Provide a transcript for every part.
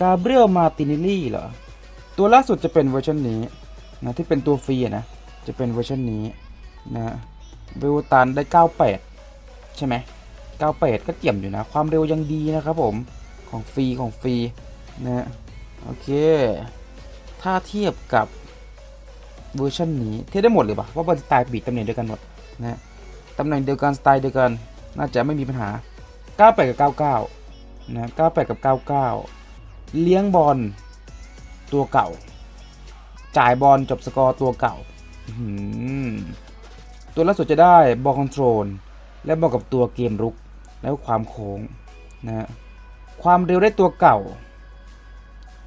กาเบรียลมาตินิลี่เหรอ ตัวล่าสุดจะเป็นเวอร์ชันนี้นะที่เป็นตัวฟรีนะ จะเป็นเวอร์ชันนี้นะเวลตันได้ 98 ใช่ไหม98 ก็เกี่ยมอยู่นะ ความเร็วยังดีนะครับผม ของฟรีของฟรีนะโอเค ถ้าเทียบกับเวอร์ชันนี้เทียบได้หมดเลยปะว่าเป็นสไตล์บีดตำแหน่งเดียวกันหมดนะตำแหน่งเดียวกันสไตล์เดียวกัน น่าจะไม่มีปัญหา 98 กับ 99 นะ 98 กับ 99 เลี้ยงบอลตัวเก่า จ่ายบอลจบสกอร์ตัวเก่า ตัวล่าสุดจะได้บอลคอนโทรลและบอกกับตัวเกมรุกแล้วความโค้งนะฮะความเร็วได้ตัวเก่า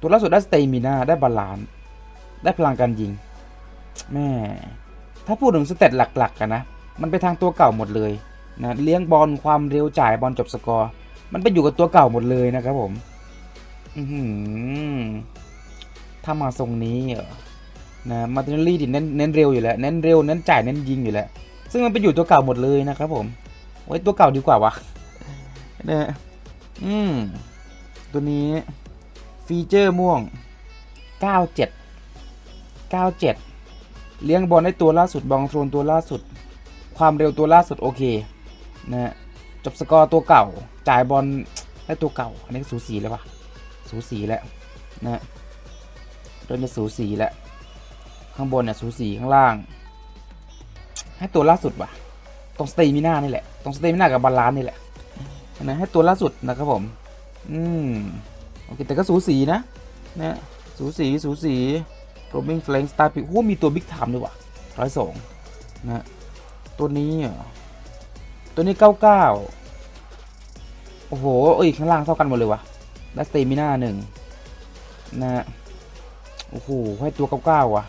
ตัวล่าสุดได้สเตมินาได้บาลานได้พลังการยิงแม่ถ้าพูดถึงสเตตหลักๆกันนะ มันไปทางตัวเก่าหมดเลยนะเลี้ยงบอลความเร็วจ่ายบอลจบสกอร์ มันไปอยู่กับตัวเก่าหมดเลยนะครับผม อือหือถ้ามาทรงนี้เหรอนะมาตินลี่ดิเน้นเน้นเร็วอยู่แล้ว เน้นเร็ว เน้นจ่าย เน้นยิงอยู่แล้ว ซึ่งมันไปอยู่ตัวเก่าหมดเลยนะครับผมไว้ยตัวเก่าดีกว่าวะนะอืม ตัวนี้ ฟีเจอร์ม่วง 97 97 เลี้ยงบอลได้ตัวล่าสุด บอลโทรนตัวล่าสุด ความเร็วตัวล่าสุดโอเคนะจบสกอร์ตัวเก่า จ่ายบอลได้ตัวเก่า อันนี้สูสีแล้วปะ สูสีแล้วนะฮะเริ่มจะสูสีแล้วข้างบนเนี่ยสูสีข้างล่าง ให้ตัวล่าสุดว่ะตรงสเตมิน่านี่แหละตรงสเตมิน่ากับบาลานซ์นี่แหละนะให้ตัวล่าสุดนะครับผม อืมโอเคแต่ก็สูสีนะนะสูสีสูสีโรมิงแฟลงสตาร์พิโอ้มีตัวบิ๊กไทม์ด้วยว่ะร้อยสองนะตัวนี้เหรอตัวนี้เก้าเก้าโอ้โหเอ้ยข้างล่างเท่ากันหมดเลยว่ะ ได้สเตมิน่าหนึ่งนะโอ้โหให้ตัวเก้าเก้าว่ะ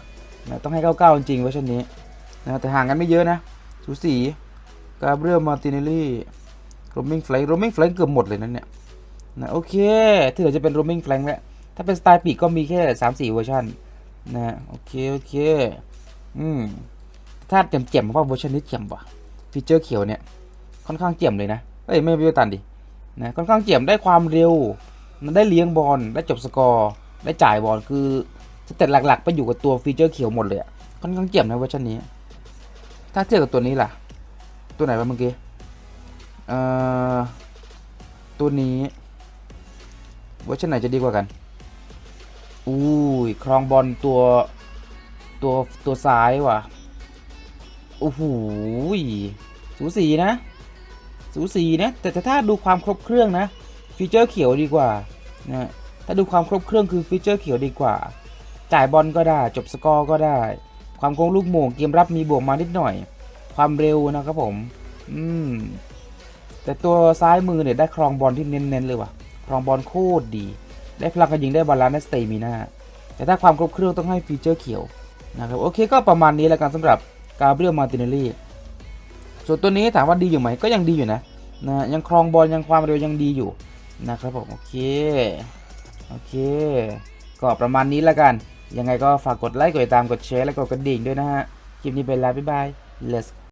นะต้องให้เก้าเก้าจริงๆเวอร์ชันนี้นะแต่ห่างกันไม่เยอะนะ สูสีกาเบรียลมาติเนลลี่โรมิงแฟลงโรมิงแฟลงเกือบหมดเลยนั่นเนี่ยนะโอเคที่เหลือจะเป็นโรมิงแฟลงแล้วถ้าเป็นสไตล์ปีกก็มีแค่สามสี่เวอร์ชันนะโอเคโอเคอืมถ้าเจ็มๆว่าเวอร์ชันนี้เจ็มว่ะฟีเจอร์เขียวเนี่ยค่อนข้างเจ็มเลยนะเอ้ยไม่ไม่ตันดินะค่อนข้างเจ็มได้ความเร็ว มันได้เลี้ยงบอลได้จบสกอร์ ได้จ่ายบอลคือสเต็ปหลักๆ ไปอยู่กับตัวฟีเจอร์เขียวหมดเลยอะค่อนข้างเจ็มนะเวอร์ชันนี้ ถ้าเทียบกับตัวนี้ล่ะ ตัวไหนวะเมื่อกี้เอ่อตัวนี้เวอร์ชันไหนจะดีกว่ากันอุ้ยครองบอลตัวตัวตัวซ้ายว่ะโอ้โหสูสีนะ สูสีนะ แต่ถ้าดูความครบเครื่องนะ ฟีเจอร์เขียวดีกว่านะถ้าดูความครบเครื่องคือฟีเจอร์เขียวดีกว่า จ่ายบอลก็ได้จบสกอร์ก็ได้ ความโค้งลูกโม่งเกมรับมีบวกมานิดหน่อย ความเร็วนะครับผม อืมแต่ตัวซ้ายมือเนี่ยได้ครองบอลที่เน้นๆเลยว่ะ ครองบอลโคตรดี ได้พลังการยิงได้บาลานซ์ได้สเตมินาแต่ถ้าความครบเครื่องต้องให้ฟีเจอร์เขียวนะครับโอเคก็ประมาณนี้แล้วกันสำหรับกาเบรียลมาติเนลลี่ส่วนตัวนี้ถามว่าดีอยู่ไหมก็ยังดีอยู่นะนะยังครองบอลยังความเร็วยังดีอยู่ นะครับผมโอเคโอเค ก็ประมาณนี้แล้วกัน ยังไงก็ฝากกดไลค์กดติดตามกดแชร์และกดกระดิ่งด้วยนะฮะ คลิปนี้ไปแล้วบ๊ายบาย let's